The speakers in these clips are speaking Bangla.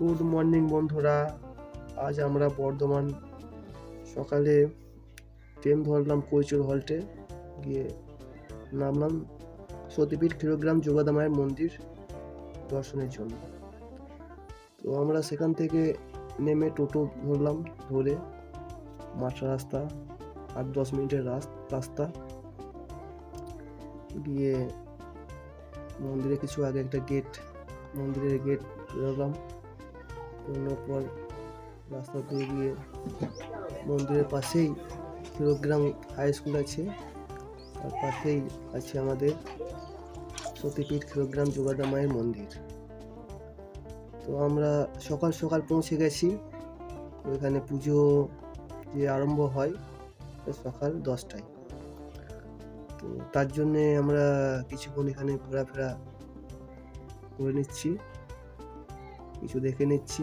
গুড মর্নিং বন্ধুরা। আজ আমরা বর্ধমান সকালে ট্রেন ধরলাম কৈচুর হল্টে। গিয়ে নামলাম সতীপীঠ ক্ষীরগ্রাম যোগাদামায়ের মন্দির দর্শনের জন্য। তো আমরা সেখান থেকে নেমে টোটো ধরলাম ধরে মাঠা রাস্তা, আট দশ মিনিটের রাস- রাস্তা। গিয়ে মন্দিরে কিছু আগে একটা গেট মন্দিরের গেট বেরোলাম পর রাস্তা দিয়ে গিয়ে মন্দিরের পাশেই কিলোগ্রাম হাই স্কুল আছে। তার পাশেই আছে আমাদের সতীপীঠ কিলোগ্রাম যোগাদা মায়ের মন্দির। তো আমরা সকাল সকাল পৌঁছে গেছি। ওইখানে পুজো যে আরম্ভ হয় সকাল দশটায়। তো তার জন্যে আমরা কিছুক্ষণ এখানে ঘোরাফেরা করে নিচ্ছি। কিছু দেখে নিচ্ছি।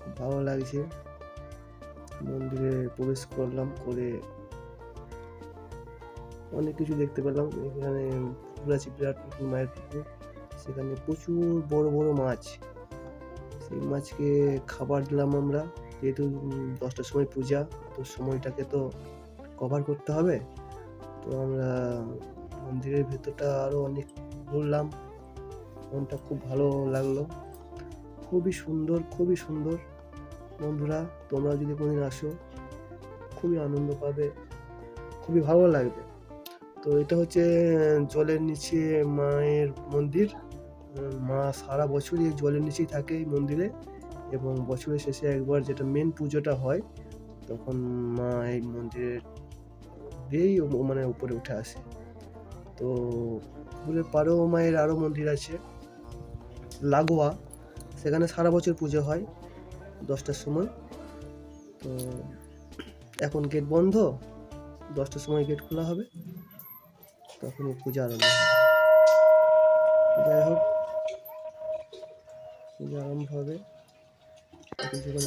খুব ভালো লাগছে। মন্দিরে প্রবেশ করলাম, করে অনেক কিছু দেখতে পেলাম। এখানে পুকুর আছে বিরাট পুকুর মায়ের পুকুর, সেখানে প্রচুর বড় বড় মাছ। সেই মাছকে খাবার দিলাম আমরা। যেহেতু দশটার সময় পূজা, তো সময়টাকে তো কভার করতে হবে। তো আমরা মন্দিরের ভেতরটা আরও অনেক ঘুরলাম। মনটা খুব ভালো লাগল। খুবই সুন্দর খুবই সুন্দর। বন্ধুরা, তোমরা যদি কোনোদিন আসো, খুবই আনন্দ পাবে, খুবই ভালো লাগবে। তো এটা হচ্ছে, জলের নিচে মায়ের মন্দির। মা সারা বছরই জলের নিচেই থাকে এই মন্দিরে এবং বছরের শেষে একবার যেটা মেন পুজোটা হয়, তখন মা এই মন্দিরের দিয়েই মানে উপরে উঠে আসে। তো পাড়েও মায়ের আরও মন্দির আছে, লাগোয়া। সেখানে সারা বছর পুজো হয় দশটার সময়। তো এখন গেট বন্ধ, দশটার সময় গেট খোলা হবে তখন পূজা আরম্ভ যাই হোক, পূজা আরম্ভ হবে। কিছুক্ষণ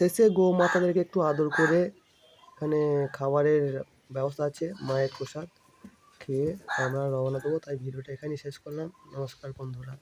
শেষে গো মাতাদেরকে একটু আদর করে এখানে খাবারের ব্যবস্থা আছে, মায়ের প্রসাদ খেয়ে আমরা রওনা দেবো। তাই ভিডিওটা এখানেই শেষ করলাম। নমস্কার বন্ধুরা।